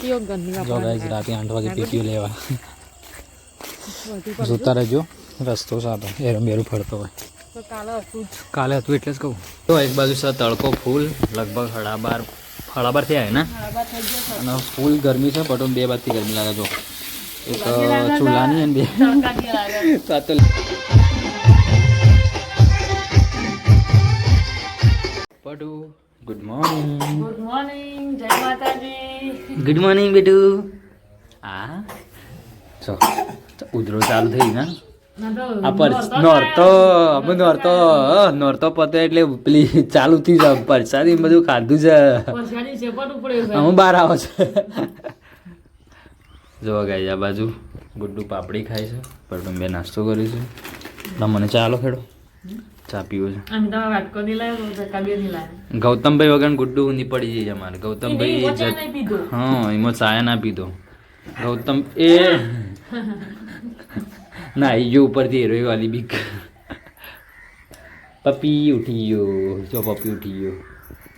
પીઓ ગંદી જો ગાઈસ રાતે આઠ વાગે પીપીઓ લેવા. જોતા રહેજો. રસ્તો સાતો એરમ બેરું ફરતો હોય. કાલે હતું કાલે હતું એટલે જ કહું. તો એક બાજુ સર તડકો ફૂલ. લગભગ સાડા બાર સાડા બાર થયા ને અને ફૂલ ગરમી છે બટ બે બાજથી ગરમી લાગે જો. એક ચૂલાની અને બે. તડકાથી તો આ તો પટુ. Good morning good morning Jai Mataji good morning બેટુ આ ચો ઉધરો ચાલુ થઈ ને ના તો આ પર નોરતો અમે નોરતો નોરતો પતે એટલે પેલી ચાલુ થઈ જાય પરસાદી બધું ખાધું છે. હું અમે બહાર આવો છે. જોવા ગાઈ આ બાજુ ગુડ્ડુ પાપડી ખાય છે પણ બે નાસ્તો કર્યો છે. ના મને ચાલો ખેડો. ચા પીવો છે. આમ તમે વાટકો ની લાવ્યો તો કબીરની લાવ્યો? ગૌતમભાઈ વગર ગુડ્ડુ ઊંધી પડી જાય અમારે. ગૌતમભાઈ નહીં હા એમાં ચાયા ના પીધો. ગૌતમ એ ના એ જો ઉપરથી હેરોઈ વાલી બીક. પપી ઉઠી ગયો. જો પપી ઉઠી ગયો.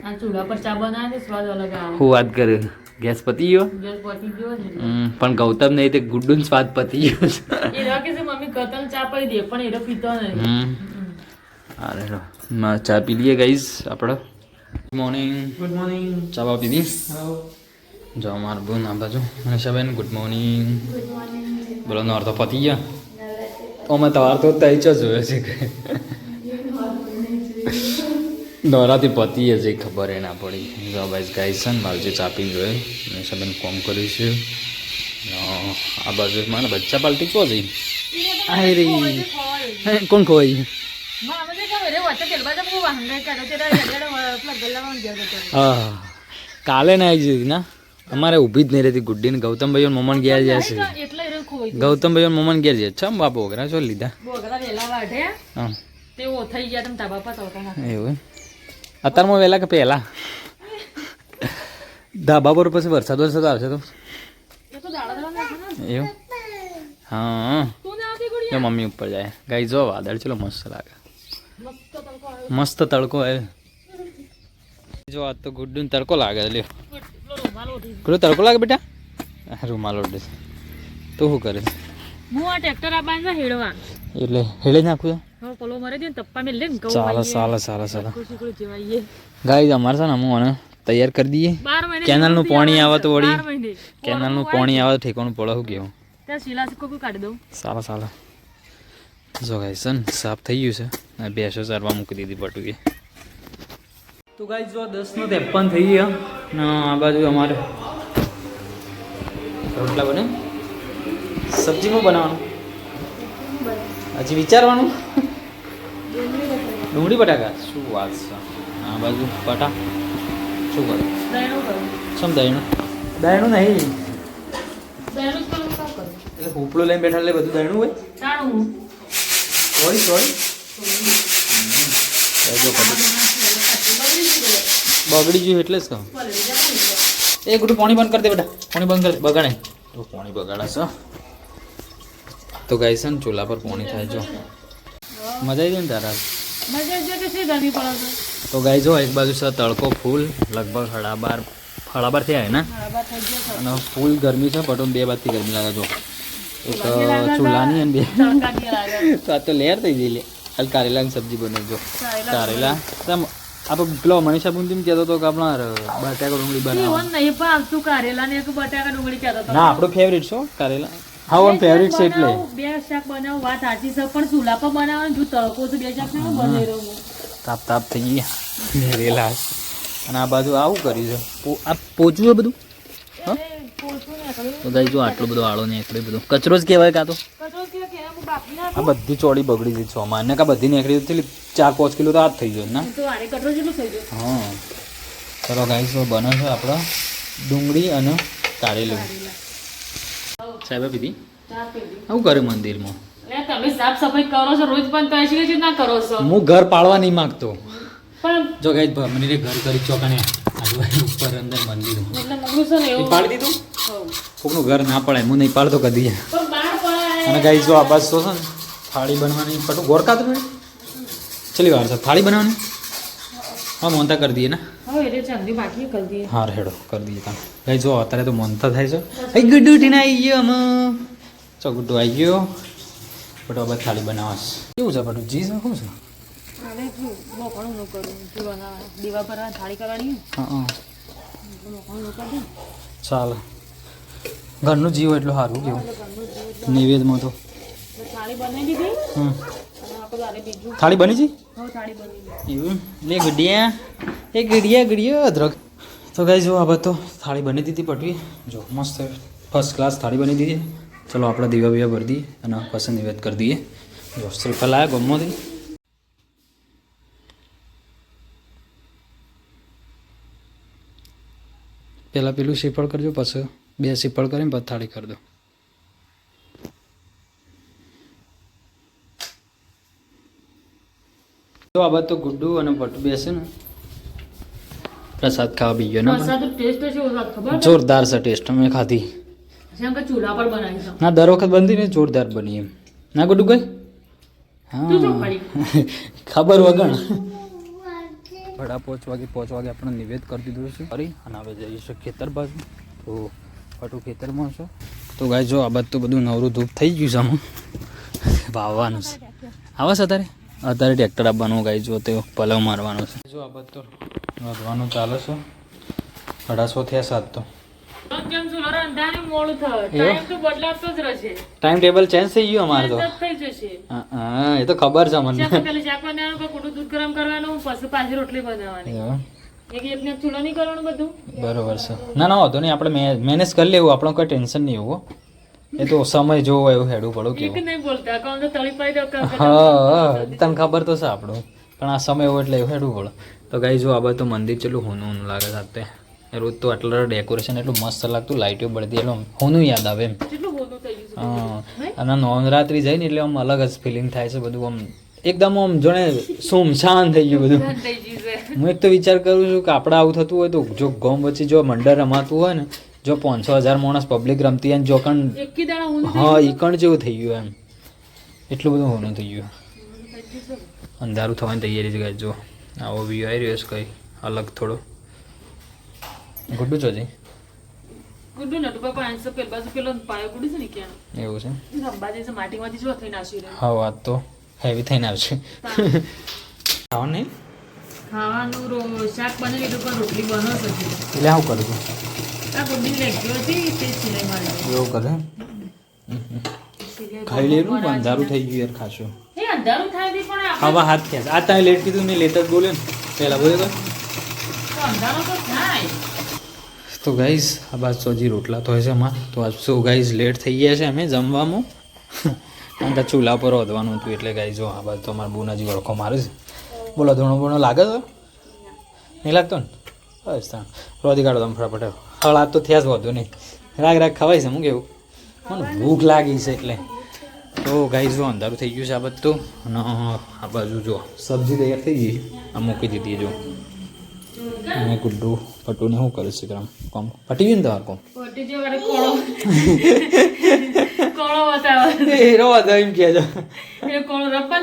આ ચૂલા પર ચા બનાવે સ્વાદ અલગ આવે. હું વાત કરે? ગેસ પતી ગયો? ગેસ પતી ગયો પણ ગૌતમ નહીં તે ગુડ્ડુન સ્વાદ પતી ગયો એ છે મમ્મી ગૌતમ ચા પડી દે પણ એ પીતો નહીં માં ચા પી લઈએ ગાઈઝ આપણે ગુડ મોર્નિંગ ગુડ મોર્નિંગ ચા બા પીધી? જો મારું બોન આ બાજુ મનીષાબેન ગુડ મોર્નિંગ બોલો નોર તો પતી ગયા? અમે તમાર તો તઈ જ જોયો છે કે. નવરાથી પતી હશે ખબર એ ના પડી. જો ભાઈ ગાઈસ છે ને મારું જે ચાપી જોયે મનીષાબેન કોમ કર્યું છે. આ બાજુ મારા બચ્ચા પાલટી ચો જઈ આઈ રહી કોણ ખોવાઈ હા કાલે ના આવી જતી ના? અમારે ઊભી જ નહીં રહેતી ગુડ્ડી ને ગૌતમભાઈ મમન ગયા જાય છે. ગૌતમભાઈ મમન ગયા છે છમ બાપુ વગેરે છો લીધા? એવું? અત્યારમાં વહેલા કે પહેલા? ધાબા પર પછી વરસાદ વરસાદ આવશે તો? એવું? હા. મમ્મી ઉપર જાય. ગાઈ જો વાદળ ચલો મસ્ત લાગે. મસ્ત તડકો તડકો જો આ તો ગુડ્ડુ તડકો લાગે લ્યો. ગુડ્ડુ તડકો લાગે બેટા? રૂમાલ ઓઢે છે. તું શું કરે હું આ ટ્રેક્ટર આ બાંધા હેડવા. એટલે હેડે નાખું પલો મરે દે તપ્પા મે લે ને કહું ચાલો ચાલો ચાલે ચાલે. ખુશી અમારે છે ને હું તૈયાર કરી દઈએ. કેનાલનું પાણી આવે તો વળી. કેનાલનું પાણી આવે તો ઠેકાણું પડે હું કેવું ત્યાં શિલા કાઢી દઉં. સારા સારા જો ગાઈ સાફ થઈ ગયું છે. બેસો ચારવા મૂકી દીધી પટુએ તો ગાઈ જો દસ નો ત્રેપન થઈ ગયા. ને આ બાજુ અમારે રોટલા બને. સબ્જીમાં બનાવવાનું? હજી વિચારવાનું? ડુંગળી બટાકા. શું વાત છે. આ બાજુ બટા. શું કરે સમ દહીણું દહીણું નહીં. એટલે ઉપલો લઈને બેઠા એટલે બધું દહીણું હોય? સોરી સોરી જો બગડી ગયું એટલે જ કહું. એ ગુડું પાણી બંધ કરી દે બેટા. પાણી બંધ કરી બગાડે. તો પાણી બગાડાશે તો ગાય છે ને ચૂલા પર પાણી થાય જો. મજા આવી ગઈ ને તારા? તો ગાય જો એક બાજુ છે તડકો ફૂલ લગભગ હળાબાર બાર સાડા બાર થયા ને? ગયો છે અને ફૂલ ગરમી છે બટ બે બાજથી ગરમી લાગે જો. એક ચૂલાની અને બે. તો આ તો લેર થઈ ગઈ લે. હાલ કારેલાની સબ્જી બનાવજો કારેલા કારેલા. તમ આપણે પેલો મનીષા બુંદીમ કહેતો હતો કે આપણા બટાકા ડુંગળી બનાવો. કારેલા ને એક બટાકા ડુંગળી કહેતો હતો. ના આપણો ફેવરેટ છો કારેલા. હા ઓન ફેવરેટ છે એટલે. બે શાક બનાવો વાત સાચી છે પણ ચૂલા પર બનાવવાનું જો તડકો તો બે શાક ને બનાવી રહ્યો તાપ તાપ થઈ ગયા રેલા અને આ બાજુ આવું કર્યું છે. આ પોચું છે બધું? હા? તો ગાઈ જો આટલો બધો આળો નીકળે બધો. કચરો જ કહેવાય કાં તો? આ બધી ચોળી બગડી ગઈ છો માન્ય કા બધી નીકળી તો ચાર પાંચ કિલો તો આ જ થઈ ગયો ના? હા. ચલો ગાઈસ બને છે આપણો ડુંગળી અને કારેલું. સાહેબ પીધી? આવું કરે મંદિરમાં? તમે સાફ સફાઈ કરો છો રોજ પણ તો એસી ના કરો છો? હું ઘર પાડવા નહીં માંગતો. પણ જો ગાઈસ મને ઘર કરી ચોકાને આજુબાજુ ઉપર અંદર મંદિર. પાડી દીધું? કોકનું ઘર ના પડે હું નહીં પાડતો કદી. અને ગાઈ જો આ બાજુ તો છે ને થાળી બનવાની પટું ગોરકા તો ચલી વાર છે થાળી બનાવવાની હા મોનતા કરી દઈએ ને? હા રેડો કરી દઈએ તમે ગાઈ જો અત્યારે તો મોનતા થાય છે. એ ગુડ્ડુ ઉઠીને આવી ગયો અમે ચો ગુડ્ડુ આવી ગયો. બટો બાદ થાળી બનાવસ કેવું છે બટુ જી છે શું છે? દીવા થાળી કરવાની હા ચાલે. ઘરનું જીવ એટલું સારું કેવું. નિવેદમાં તો. થાળી બની ગઈ. એવું? લે ગુડિયા એ ગડિયા ગુડિયા અદરક. તો ગાઈ જો આ બધો તો થાળી બની દીધી પટવી. જો મસ્ત ફર્સ્ટ ક્લાસ થાળી બની દીધી. ચલો આપણે દીવા બીવા ભરી દઈએ અને પસંદ નિવેદ કરી દઈએ. જો શ્રીફળ આવ્યા ગમોથી પહેલાં પેલું શ્રીફળ કરજો પછી બે શ્રીફળ કરીને પછી કરી દો. તો આ તો ગુડ્ડુ અને ભટ્ટુ બેસે ને. પ્રસાદ ખાવા બી ગયો ને? જોરદાર છે ટેસ્ટ અમે ખાધી. ચૂલા પર બનાવી ના દર વખત બનતી ને જોરદાર બની એમ. ના ગુડ્ડુ કઈ હા. ખબર વગણ ભડા પોચ વાગે પોચ વાગે આપણે નિવેદ કરી દીધું છે. ફરી અને હવે જઈશું ખેતર બાજુ. તો પટુ ખેતરમાં છો? તો ગાય જો આ બધું તો બધું નવરું ધૂપ થઈ ગયું છે આમાં. વાવવાનું છે. આવે છે અત્યારે અત્યારે ટ્રેક્ટર આપવાનું ગાય જો તે પલવ મારવાનો છે. જો આ બધું તો વધવાનું ચાલે છે. અઢારસો થયા સાત તો. ટાઈમ ટેબલ ચેન્જ થઈ ગયું અમારે તો. હા એ તો ખબર છે મને એવું? એક નહીં કરવાનું બધું? બરોબર છે. ના ના વાંધો નહીં. આપણે મેનેજ કરી લેવું. આપણને કોઈ ટેન્શન નહીં એવું. એ તો સમય જોવો એવું હેડું પડું કે નહીં બોલતા. કોણ તો તળી પાડી દો હા તને ખબર તો છે આપણું. પણ આ સમય હોય એટલે એવું હેડું પડે. તો ગાઈ જો આ બધું તો મંદિર ચેટલું હોનું હોનું લાગે સાથે રોજ તો આટલું ડેકોરેશન એટલું મસ્ત લાગતું લાઇટો બળતી એટલે હોનું યાદ આવે એમ. હા. અને નવરાત્રી જાય ને એટલે આમ અલગ જ ફિલિંગ થાય છે બધું આમ એકદમ આમ જોણે શાંત થઈ ગયું બધું. છે. હું એક તો વિચાર કરું છું કે આપણે આવું થતું હોય તો જો ગોમ વચ્ચે જો મંડળ રમાતું હોય ને જો પાંચસો હજાર માણસ પબ્લિક રમતી હોય જો કણ હું કણ જેવું થઈ ગયું એમ. એટલું બધું હોનું થઈ ગયું. અંધારું થવાની તૈયારી છે જો. આવો વ્યૂ આવી રહ્યો છે કંઈ અલગ થોડો. ગુડ્ડુ ચોજી ગુડ્ડુ નટુ બાપા આંસર પેલ બાજુ પેલો પાયો ગુડી છે ને ક્યાં? એવું છે? છે જો નાસી રહ્યો. હા વાત તો. હેવી થઈને આવશે ખાવાનું નહીં? ખાવાનું શાક લીધું પણ રોટલી બનાવશે એટલે આવું કરું છું? એવું કરે? ખાઈ લેલું પણ અંધારું થઈ ગયું યાર ખાશું. આપણે હાથ થયા આ તમે લેટ કીધું નહીં લેટ જ બોલે ને. પહેલાં બોલે તો. ગાઈઝ આ બાદ સોજી રોટલા તો છે એમાં તો આજ સો ગાઈઝ લેટ થઈ ગયા છે અમે જમવામાં. કારણ કે ચૂલા પર વધવાનું હતું એટલે ગાઈ જો આ બાજુ તો અમારા બુનાજી વળખો મારે છે. બોલો ધૂણો બૂણો લાગે તો નહીં લાગતો ને? બસ તાણ. રોધી કાઢો તમે ફટાફટ હળા તો થયા જ વધુ નહીં. રાગ રાગ ખવાય છે હું કેવું? મને ભૂખ લાગી છે એટલે. તો ગાઈ જો અંધારું થઈ ગયું છે આ બધું. અને આ બાજુ જો સબ્જી તૈયાર થઈ ગઈ આ મૂકી દીધી જો. અને ગુડ્ડુ પટુને શું કરે છે કામ કોમ? પટી ગયું ને તમારું કોમ? કોળો બતાવે? હીરો હતો એમ કહેજો એ કોળો રપ્પા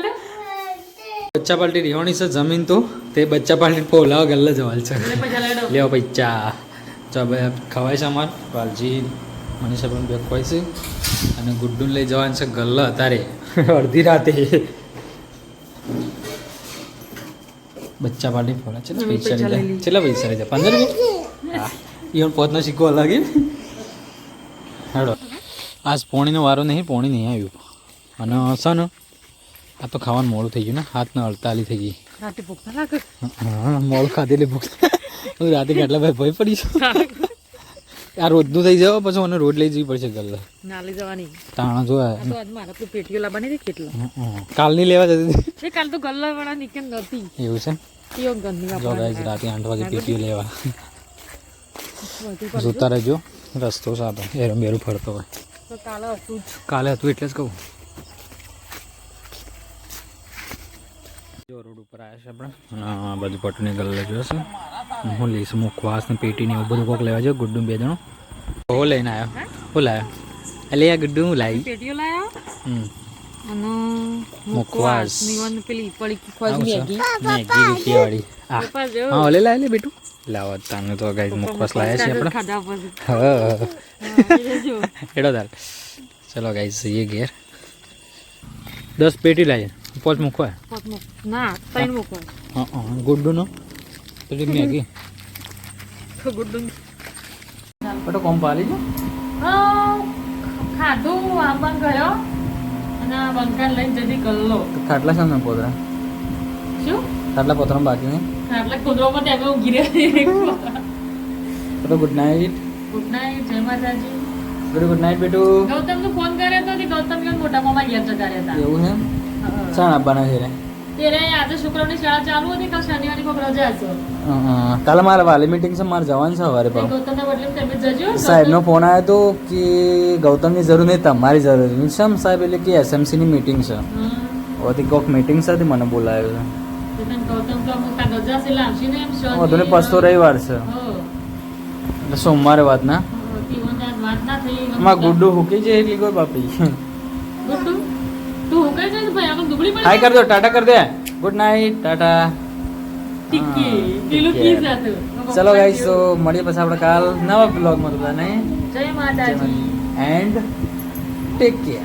બચ્ચા પાલટી રહેવાની છે જમીન તો. તે બચ્ચા પાલટી પોલાવ ગલ્લે જવાલ છે. લેવો પૈસા ચા. ભાઈ ખવાય છે અમાર પાલજી મનીષા પણ બે ખવાય છે. અને ગુડ્ડુન લઈ જવાનું છે ગલ્લા અત્યારે અડધી રાતે. બચ્ચા પાલટી ફોડા છે પૈસા લીધા કેટલા પૈસા લીધા પંદર રૂપિયા? હા. ઈવન પોતનો સિક્કો અલગ હેડો. આજ પોણીનો વારો નહીં પોણી નહીં આવ્યું. અને છે ને આ તો ખાવાનું મોડું થઈ ગયું ને હાથના અડતાલી થઈ ગઈ. રાતે ભૂખ લાગે? હા મોડું ખાધેલી ભૂખ. હું રાતે કેટલા ભાઈ ભય પડી છું? આ રોજનું થઈ જવા પછી મને રોજ લઈ જવી પડશે ગલ્લા ના લઈ જવાની. તાણા જો આ તો આજ મારા પેટીઓ લાવવાની હતી કેટલા. કાલની લેવા જતી હતી. કાલ તો ગલ્લા વાળા નીકળ નહોતી? એવું છે? એવો ગંદી જો ગાઈઝ રાતે આઠ વાગે પેટીઓ લેવા. જોતા રહેજો. રસ્તો સાતો એરમ બેરું ફરતો હોય. કાલે હતું કાલે હતું એટલે જ કહું. જો રોડ ઉપર આવ્યા છે આપણે. આ બાજુ પટની ગલ્લે જોશે હું લઈશ મુખવાસ ને પેટી ને એવું બધું કોક લેવા જો ગુડ્ડુ બે જણો. હો લઈને આવ્યો હું? લાવ્યો એટલે આ ગુડ્ડુ હું લાવી. પેટીઓ લાવ્યો હમ. અને મુખવાસ. નિવન પેલી પડી મુખવાસ મેગી. મેગી રૂપિયા વાળી હા ઓલે લે બેટું. લાવો તાને તો ગાઈસ મુખવાસ લાયા છે આપણે. એડો. તાર. ચલો ગાઈસ જઈએ ઘેર. દસ પેટી લાવીએ પોચ મૂકવા. ના ત્રણ મુખવાસ. હા ગુડ્ડુનો? મેગી. ગુડ્ડુ પટો કોમ પાલી જો. હા, ખાધું આંબા ગયો. અને બંકાર લઈને જતી ગલ્લો. ખાટલા છે ને પોતરા. શું? ખાટલા પોતરા બાકી ને આટલા કુદરોમાં ત્યાં ઊંઘી રહી બટો good night. Good night Jai Mataji. Good night બેટુ. ગૌતમનું ફોન કરે તો કે ગૌતમ કે મોટા મામા ઘેર જતા રહેતા? એવું છે? શાણ આપવાના છે રે. તેરે આજે શુક્રની શાળા ચાલુ હતી કાલ શનિવારની કોક રજા હં, હં. કાલે મારે વાલી મીટિંગ છે મારે જવાનું છે સવારે પણ. ગૌતમને બદલે તમે જજો સાહેબનો ફોન આવ્યો તો કે ગૌતમની જરૂર નહીં તમારી જરૂર છે શમ સાહેબ એટલે કે એસએમસીની મીટિંગ છે. હા. ઓથી કોક મીટિંગ સાથે મને બોલાવ્યો છે. ગૌતમ તો રજા છે એટલે ને એમ શનિ, પાછો રવિવાર છે. એટલે સોમવારે વાત ના? હો, તી વાત ના થઈ માં ગુડ્ડુ હુકી છે એટલી કોઈ બાપી? ગુડ્ડુ? તું હું કઈ ભાઈ? આગળ દુબળી હાય કર દો ટાટા કર દે. Good night Tata. ચલો ગાઈસ તો મળીએ પછી આપણે કાલ નવા બ્લોગમાં તો નહીં જય માતાજી. And take care